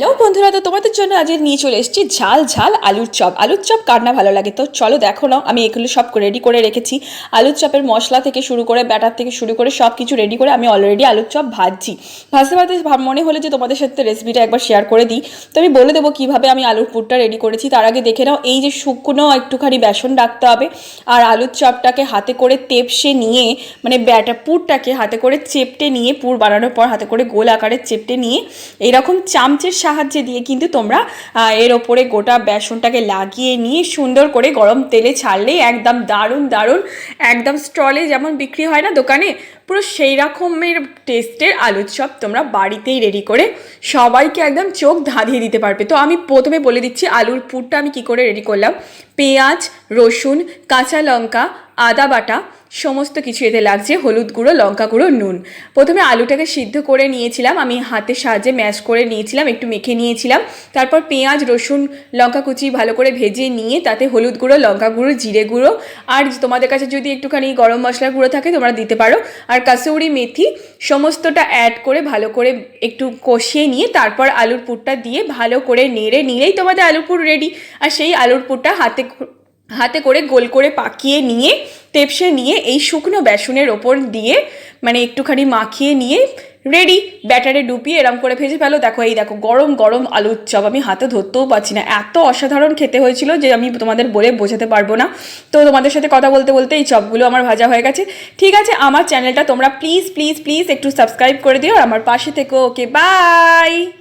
Hello বন্ধুরা, তো তোমাদের জন্য আজ নিয়ে চলে এসেছি ঝাল ঝাল আলুর চপ। আলুর চপ কার না ভালো লাগে? তো চলো দেখো না আমি এগুলো সব রেডি করে রেখেছি। আলুর চপের মশলা থেকে শুরু করে, ব্যাটার থেকে শুরু করে সব কিছু রেডি করে আমি অলরেডি আলুর চপ ভাজছি। ভাজতে ভাজতে মনে হলে যে তোমাদের সাথে রেসিপিটা একবার শেয়ার করে দিই। তো আমি বলে দেবো কীভাবে আমি আলুর পুরটা রেডি করেছি। তার আগে দেখে নাও, এই যে শুকনো একটুখানি বেসন রাখতে হবে। আর আলুর চপটাকে হাতে করে তেপসে নিয়ে মানে ব্যাটা পুরটাকে হাতে করে চেপটে নিয়ে, পুর বানানোর পর হাতে করে গোল আকারে চেপটে নিয়ে, এরকম চামচের সাহায্যে দিয়ে কিন্তু তোমরা এর ওপরে গোটা বেসনটাকে লাগিয়ে নিয়ে সুন্দর করে গরম তেলে ছাড়লেই একদম দারুণ দারুণ, একদম স্টলে যেমন বিক্রি হয় না দোকানে, পুরো সেই রকমের টেস্টের আলুর চপ তোমরা বাড়িতেই রেডি করে সবাইকে একদম চোখ ধাঁধিয়ে দিতে পারবে। তো আমি প্রথমে বলে দিচ্ছি আলুর পুরটা আমি কি করে রেডি করলাম? পেঁয়াজ, রসুন, কাঁচা লঙ্কা আদা বাটা, সমস্ত কিছু এতে লাগছে, হলুদ গুঁড়ো, লঙ্কা গুঁড়ো, নুন। প্রথমে আলুটাকে সিদ্ধ করে নিয়েছিলাম, আমি হাতের সাহায্যে ম্যাশ করে নিয়েছিলাম, একটু মেখে নিয়েছিলাম। তারপর পেঁয়াজ, রসুন, লঙ্কা কুচি ভালো করে ভেজে নিয়ে তাতে হলুদ গুঁড়ো, লঙ্কা গুঁড়ো, জিরে গুঁড়ো, আর তোমাদের কাছে যদি একটুখানি গরম মশলার গুঁড়ো থাকে, তোমরা দিতে পারো। আর কাসৌরি মেথি, সমস্তটা অ্যাড করে ভালো করে একটু কষিয়ে নিয়ে তারপর আলুর পুরটা দিয়ে ভালো করে নেড়ে নিলেই তোমাদের আলুর পুর রেডি আর সেই আলুর পুরটা হাতে হাতে করে গোল করে পাকিয়ে নিয়ে তেপসে নিয়ে এই শুকনো বেসনের ওপর দিয়ে মানে একটুখানি মাখিয়ে নিয়ে রেডি ব্যাটারে ডুবিয়ে এরম করে ভেজে ফেলো। দেখো, এই দেখো, গরম গরম আলুর চপ। আমি হাতে ধরতেও পারছি না। এত অসাধারণ খেতে হয়েছিল যে আমি তোমাদের বলে বোঝাতে পারব না। তো তোমাদের সাথে কথা বলতে বলতে এই চপগুলো আমার ভাজা হয়ে গেছে। ঠিক আছে, আমার চ্যানেলটা তোমরা প্লিজ প্লিজ প্লিজ একটু সাবস্ক্রাইব করে দিও। আর আমার পাশে থেকো। Okay bye